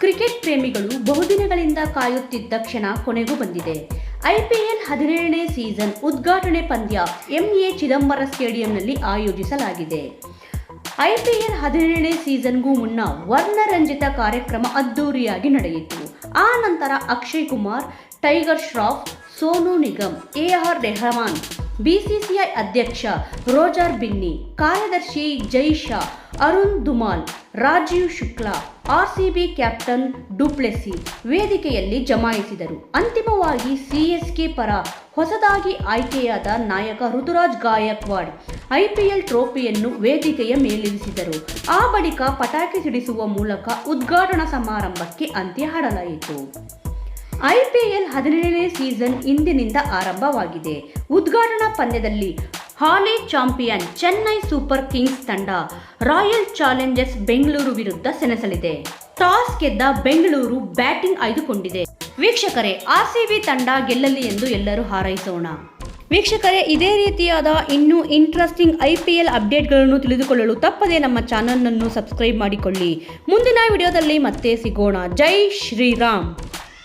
Cricket ಪ್ರೇಮಿಗಳು ಬಹುದಿನಗಳಿಂದ ಕಾಯುತ್ತಿದ್ದ ಕ್ಷಣ ಕೊನೆಗೂ ಬಂದಿದೆ. ಐಪಿಎಲ್ ಹದಿನೇಳನೇ ಸೀಸನ್ ಉದ್ಘಾಟನೆ ಪಂದ್ಯ ಎಂಎ ಚಿದಂಬರ ಸ್ಟೇಡಿಯಂನಲ್ಲಿ ಆಯೋಜಿಸಲಾಗಿದೆ. ಐಪಿಎಲ್ ಹದಿನೇಳನೇ ಸೀಸನ್ಗೂ ಮುನ್ನ ವರ್ಣರಂಜಿತ ಕಾರ್ಯಕ್ರಮ ಅದ್ದೂರಿಯಾಗಿ ನಡೆಯಿತು. ಆ ನಂತರ Akshay Kumar, Tiger Shroff, Sonu Nigam, A R Rahman BCCI ಅಧ್ಯಕ್ಷ ರೋಜರ್ ಬಿನ್ನಿ, ಕಾರ್ಯದರ್ಶಿ Jay Shah Arun Dhumal, Rajeev Shukla, RCB captain Du Plessis ವೇದಿಕೆಯಲ್ಲಿ ಜಮಾಯಿಸಿದರು. ಅಂತಿಮವಾಗಿ ಸಿಎಸ್ಕೆ ಪರ ಹೊಸದಾಗಿ ಆಯ್ಕೆಯಾದ ನಾಯಕ ಋತುರಾಜ್ ಗಾಯಕ್ವಾಡ್ ಐಪಿಎಲ್ ಟ್ರೋಫಿಯನ್ನು ವೇದಿಕೆಯ ಮೇಲಿರಿಸಿದರು. ಆ ಬಳಿಕ ಪಟಾಕಿ ಸಿಡಿಸುವ ಮೂಲಕ ಉದ್ಘಾಟನಾ ಸಮಾರಂಭಕ್ಕೆ ಅಂತ್ಯ ಹಾಡಲಾಯಿತು ಐಪಿಎಲ್ ಹದಿನೇಳನೇ ಸೀಸನ್ ಇಂದಿನಿಂದ ಆರಂಭವಾಗಿದೆ. ಉದ್ಘಾಟನಾ ಪಂದ್ಯದಲ್ಲಿ ಹಾಲಿ ಚಾಂಪಿಯನ್ ಚೆನ್ನೈ ಸೂಪರ್ ಕಿಂಗ್ಸ್ ತಂಡ ರಾಯಲ್ ಚಾಲೆಂಜರ್ಸ್ ಬೆಂಗಳೂರು ವಿರುದ್ಧ ಸೆಣಸಲಿದೆ. ಟಾಸ್ ಗೆದ್ದ ಬೆಂಗಳೂರು ಬ್ಯಾಟಿಂಗ್ ಆಯ್ದುಕೊಂಡಿದೆ. ವೀಕ್ಷಕರೇ, ಆರ್ಸಿಬಿ ತಂಡ ಗೆಲ್ಲಲಿ ಎಂದು ಎಲ್ಲರೂ ಹಾರೈಸೋಣ. ವೀಕ್ಷಕರೇ, ಇದೇ ರೀತಿಯಾದ ಇನ್ನೂ ಇಂಟ್ರೆಸ್ಟಿಂಗ್ ಐ ಪಿ ಎಲ್ ಅಪ್ಡೇಟ್ಗಳನ್ನು ತಿಳಿದುಕೊಳ್ಳಲು ತಪ್ಪದೇ ನಮ್ಮ ಚಾನಲನ್ನು ಸಬ್ಸ್ಕ್ರೈಬ್ ಮಾಡಿಕೊಳ್ಳಿ. ಮುಂದಿನ ವಿಡಿಯೋದಲ್ಲಿ ಮತ್ತೆ ಸಿಗೋಣ. ಜೈ ಶ್ರೀರಾಮ್!